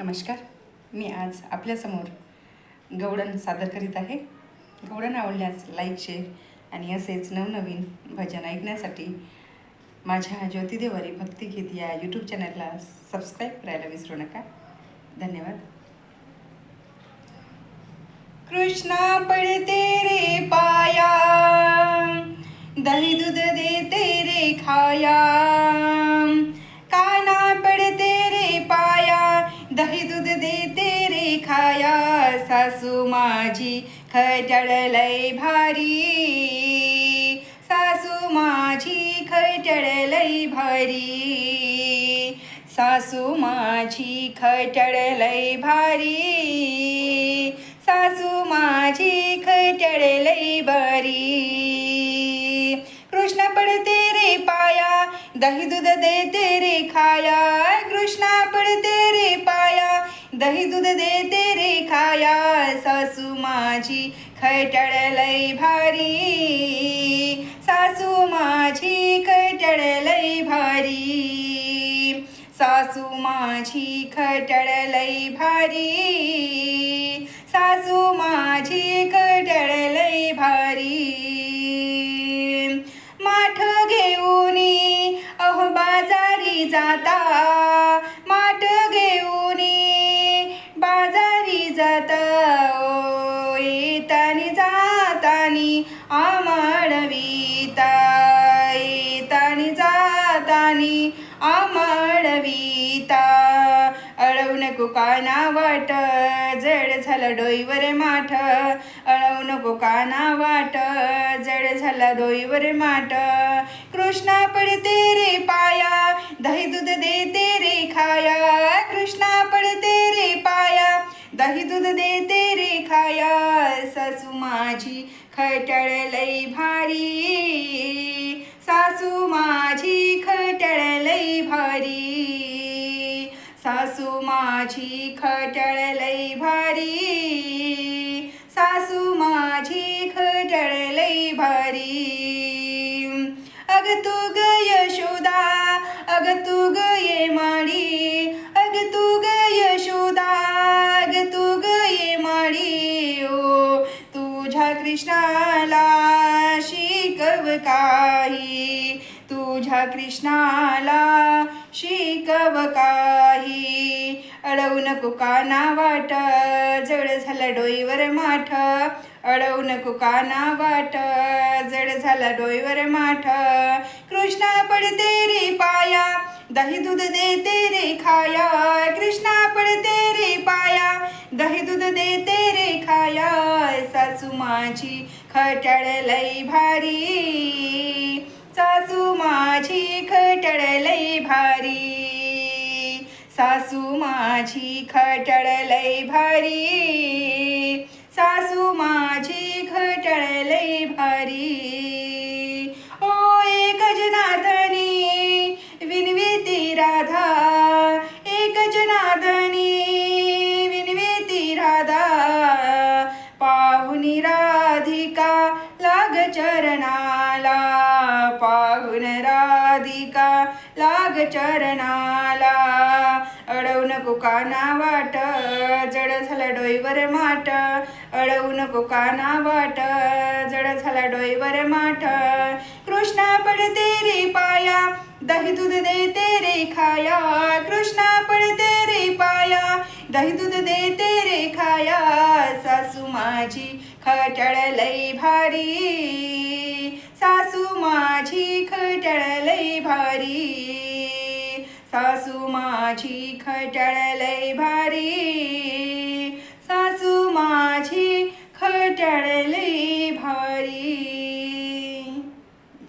नमस्कार मी आज आपल्यासमोर गवळण सादर करीत आहे. गवळण आवडल्यास लाईक शेअर आणि असेच नवनवीन भजन ऐकण्यासाठी माझ्या ज्योतिदेवारी भक्तिगीत या यूट्यूब चॅनलला सबस्क्राईब करायला विसरू नका. धन्यवाद. कृष्णा पडते रे पाया दही दूध देते रे खाया. सासू माझी खटळलय भारी. सासू माझी खटळलय भारी. सासू माझी खटळलय भारी. सासू माझी खटळ भारी. कृष्ण पडते रे पाया दही दूध देते रे खाया. दही दूध देते रे खाया सासू माझी खटळ लय भारी. सासू माझी खटळ लय भारी. सासू माझी खटळ लय भारी. सासू माझी खटळ लय भारी. जातानी आमळविता अळवू नको काना वाट जड झालं डोईवर माठ. अळवण नको काना वाट जड झाला डोईवर माठ. कृष्णा पडते रे पाया दही दूध देते रे खाया. कृष्णा पडते रे पाया दही दूध देते रे खाया. सासू माझी खटळ लई भारी. सासू माझी भारी सासू माझी खटळ लई भारी। सासू माझी खटळ लई भारी। अग तू ग यशोदा अग तू ग ये माडी अग तू ग यशोदा अग तू ग ये माडी ओ तुझ्या कृष्णाला शिकव काही। तुझ्या कृष्णाला शिकव काही. अडवू नको काना वाट जड झाला डोईवर माठ. अडवू नको काना वाट जड झाला डोईवर माठ. कृष्णा पडते रे पाया दही दूध देते रे खाया. कृष्णा पडते रे पाया दही दूध देते रे खाया. सासू माझी खटळ लई भारी. सासू माझी खटळलय भारी. सासू माझी खटळलय भारी. सासू माझी खटळ लई भारी. ओ एक जनार्दनी विनविती राधा. एक जनार्दनी विनविती राधा. पाहुनी राधिका लाग चरणाला. अडवू नको काना वाट जड झाला डोईवर माठ अडवू नको काना वाट जड झाला डोईवर माठ कृष्णा पडते रे पाया दही दूध देते रे खाया. कृष्णा पडते रे पाया दही दूध देते रे खाया. सासू माझी खटळ लई भारी. माझी खटळ लई